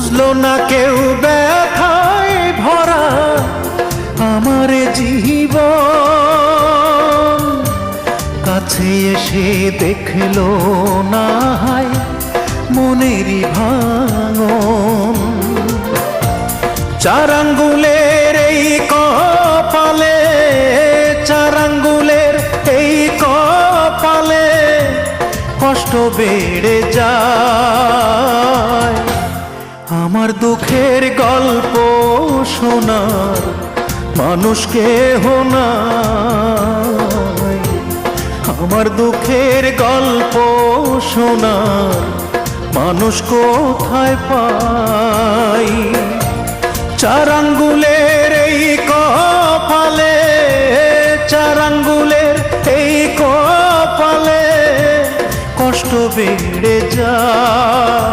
বুঝলো না কেউ ব্যথায় ভরা আমার জীব কাছে এসে দেখল না হায় মনেরই ভাঙন। চার আঙ্গুলের এই কপালে চার আঙ্গুলের এই কপালে কষ্ট বেড়ে যায়। আমার দুঃখের গল্প শোনার মানুষকে হোনায় আমার দুঃখের গল্প শোনার মানুষ কোথায় পাই? চার আঙ্গুলের এই কপালে চার আঙ্গুলের এই কপালে কষ্ট বেড়ে যায়।